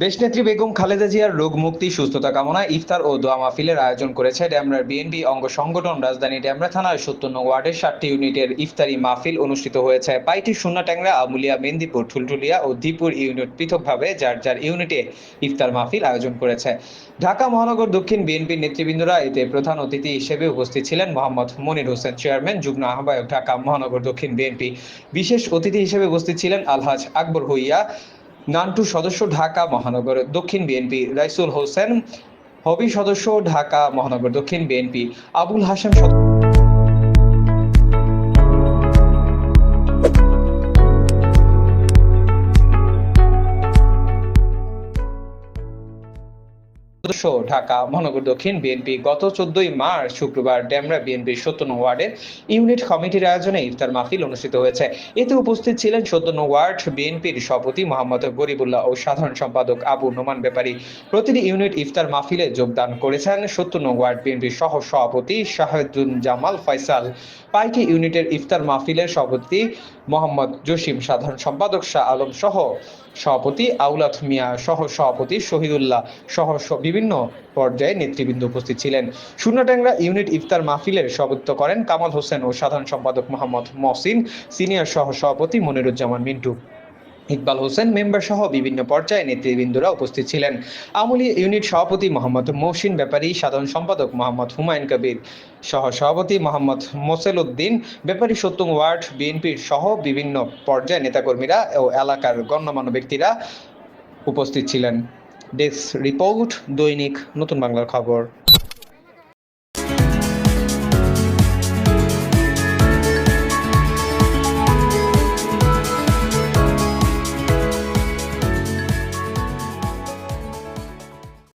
দেশনেত্রী বেগম খালেদা জিয়ার রোগ মুক্তি, সুস্থতা কামনায় ইফতার ও দোয়া মাহফিলের আয়োজন করেছে ড্যামরার বিএনপি অঙ্গ সংগঠন রাজধানী ড্যামরা থানার সত্তর ওয়ার্ডের সাতটি ইউনিটের ইফতারি মাহফিল অনুষ্ঠিত হয়েছে। পাইটি ট্যাংরা আমুলিয়া মেন্দিপুর ঠুলঠুলিয়া ও দীপুর ইউনিট পৃথকভাবে যার যার ইউনিটে ইফতার মাহফিল আয়োজন করেছে। ঢাকা মহানগর দক্ষিণ বিএনপির নেতৃবৃন্দরা এতে প্রধান অতিথি হিসেবে উপস্থিত ছিলেন মোহাম্মদ মনির হোসেন, চেয়ারম্যান, যুগ্ম আহ্বায়ক ঢাকা মহানগর দক্ষিণ বিএনপি। বিশেষ অতিথি হিসেবে উপস্থিত ছিলেন আলহাজ আকবর হইয়া নান্টু সদস্য ঢাকা মহানগর, দক্ষিণ বিএনপি রাইসুল হোসেন হবি সদস্য ঢাকা মহানগর, দক্ষিণ বিএনপি আবুল হাসান সদস্য ঢাকা, মহানগর দক্ষিণ বিএনপি গত চোদ্দই মার্চ শুক্রবার ডেমরা বিএনপির সত্তর ওয়ার্ডের ইউনিট কমিটির আয়োজনে ইফতার মাহফিল অনুষ্ঠিত হয়েছে। এতে উপস্থিত ছিলেন সত্তর ওয়ার্ড বিএনপির সভাপতি মোহাম্মদ গরিবুল্লাহ ও সাধারণ সম্পাদক আবু নোমান ব্যাপারী। প্রতিটি ইউনিট ইফতার মাহফিলে যোগদান করেছেন সত্তর ওয়ার্ড বিএনপির সহ সভাপতি শাহেদুল জামাল ফয়সাল। পাইকি ইউনিটের ইফতার মাহফিলের সভাপতি মোহাম্মদ জসিম, সাধারণ সম্পাদক শাহ আলম সহ সভাপতি আউলাত মিয়া সহ সভাপতি শহীদুল্লাহ সহ বিভিন্ন পর্যায়ে নেতৃবৃন্দ উপস্থিত ছিলেন। শূন্যট্যাংরা ইউনিট ইফতার মাহফিলের সভাপতিত্ব করেন কামাল হোসেন ও সাধারণ সম্পাদক মোহাম্মদ মহসিন, সিনিয়র সহ সভাপতি মনিরুজ্জামান মিন্টু। ইকবাল হোসেন মেম্বার সহ বিভিন্ন পর্যায়ে নেতৃবৃন্দরা উপস্থিত ছিলেন। আমলি ইউনিট সভাপতি মোহাম্মদ মহসিন, ব্যাপারী সাধারণ সম্পাদক মোহাম্মদ হুমায়ুন কবির, সহ সভাপতি মোহাম্মদ মোসেল উদ্দিন ব্যাপারী সত্যং ওয়ার্ড বিএনপির সহ বিভিন্ন পর্যায়ে নেতাকর্মীরা ও এলাকার গণ্যমান্য ব্যক্তিরা উপস্থিত ছিলেন। ডেস্ক রিপোর্ট দৈনিক নতুন বাংলার খবর।